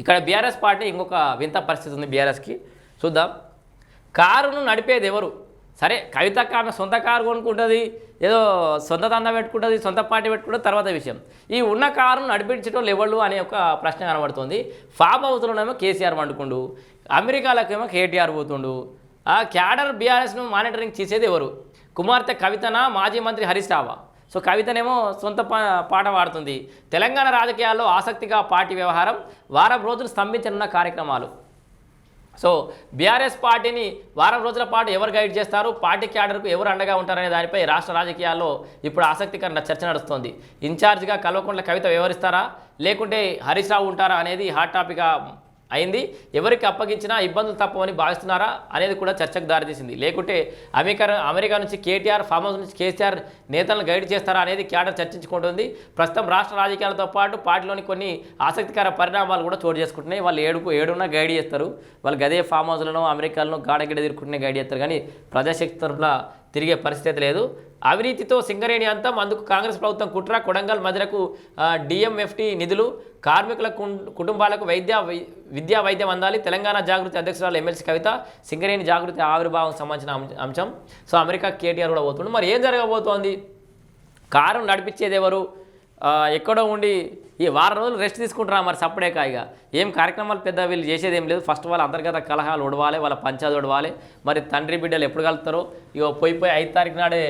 ఇక్కడ BRS party ఇంకొక వింత పరిస్థితి ఉంది బీఆర్ఎస్కి చూద్దాం. కారును నడిపేది ఎవరు? సరే కవిత ఆమె సొంత కారు కొనుక్కుంటుంది ఏదో సొంత దండ పెట్టుకుంటుంది సొంత పార్టీ పెట్టుకుంటుంది తర్వాత విషయం. ఈ ఉన్న కారును నడిపించడం ఎవళ్ళు అనే ఒక ప్రశ్న కనబడుతుంది. ఫామ్ హౌస్లోనేమో కేసీఆర్ వండుకుండు అమెరికాలకేమో కేటీఆర్ పోతుండు. ఆ క్యాడర్ బీఆర్ఎస్ను మానిటరింగ్ చేసేది ఎవరు? కుమార్తె కవితనా మాజీ మంత్రి హరీష్ రావా? సో కవితనేమో సొంత పా పాట పాడుతుంది. తెలంగాణ రాజకీయాల్లో ఆసక్తిగా పార్టీ వ్యవహారం వారం రోజులు స్తంభించనున్న కార్యక్రమాలు. సో బీఆర్ఎస్ పార్టీని వారం రోజుల పాటు ఎవరు గైడ్ చేస్తారు? పార్టీ క్యాడర్కు ఎవరు అండగా ఉంటారనే దానిపై రాష్ట్ర రాజకీయాల్లో ఇప్పుడు ఆసక్తికరమైన చర్చ నడుస్తోంది. ఇన్ఛార్జ్గా కల్వకుంట్ల కవిత వ్యవహరిస్తారా లేకుంటే హరీష్ రావు ఉంటారా అనేది హాట్ టాపిక్గా అయింది. ఎవరికి అప్పగించినా ఇబ్బందులు తప్పవని భావిస్తున్నారా అనేది కూడా చర్చకు దారితీసింది. లేకుంటే అమెరికా అమెరికా నుంచి కేటీఆర్ ఫామ్ హౌస్ నుంచి కేసీఆర్ నేతలను గైడ్ చేస్తారా అనేది క్యాడర్ చర్చించుకుంటుంది. ప్రస్తుతం రాష్ట్ర రాజకీయాలతో పాటు పార్టీలోని కొన్ని ఆసక్తికర పరిణామాలు కూడా చోటు చేసుకుంటున్నాయి. వాళ్ళు ఏడుకు ఏడున్నా గైడ్ చేస్తారు. వాళ్ళు గదే ఫామ్ హౌస్లను అమెరికాలను గాడగిడ తిరుగుకుంటూనే గైడ్ చేస్తారు. కానీ ప్రజాశక్తి తరఫున తిరిగే పరిస్థితి లేదు. అవినీతితో సింగరేణి అంతం. అందుకు కాంగ్రెస్ ప్రభుత్వం కుట్ర కొడంగల్ మధురకు డిఎంఎఫ్టీ నిధులు కార్మికుల కుటుంబాలకు వైద్య విద్యా వైద్యం అందాలి. తెలంగాణ జాగృతి అధ్యక్షురాలు ఎమ్మెల్సీ కవిత సింగరేణి జాగృతి ఆవిర్భావం సంబంధించిన అంశం సో అమెరికా కేటీఆర్ కూడా పోతుండు. మరి ఏం జరగబోతోంది? కారు నడిపించేది ఎవరు? ఎక్కడో ఉండి ఈ వారం రోజులు రెస్ట్ తీసుకుంటారా మరి సప్పుడే కాయిగా ఏం కార్యక్రమాలు పెద్ద వీళ్ళు చేసేది ఏం లేదు. ఫస్ట్ వాళ్ళ అంతర్గత కలహాలు ఉడవాలి వాళ్ళ పంచాయతీ ఉడవాలి మరి తండ్రి బిడ్డలు ఎప్పుడు కలుతారో? ఇగో పోయి పోయి ఐదు తారీఖు నాడే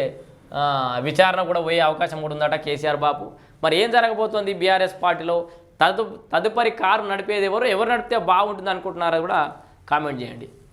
విచారణ కూడా పోయే అవకాశం కూడా ఉందట కేసీఆర్ బాబు. మరి ఏం జరగబోతోంది బీఆర్ఎస్ పార్టీలో? తదు తదుపరి కారు నడిపేది ఎవరు? ఎవరు నడిపితే బాగుంటుంది అనుకుంటున్నారో కూడా కామెంట్ చేయండి.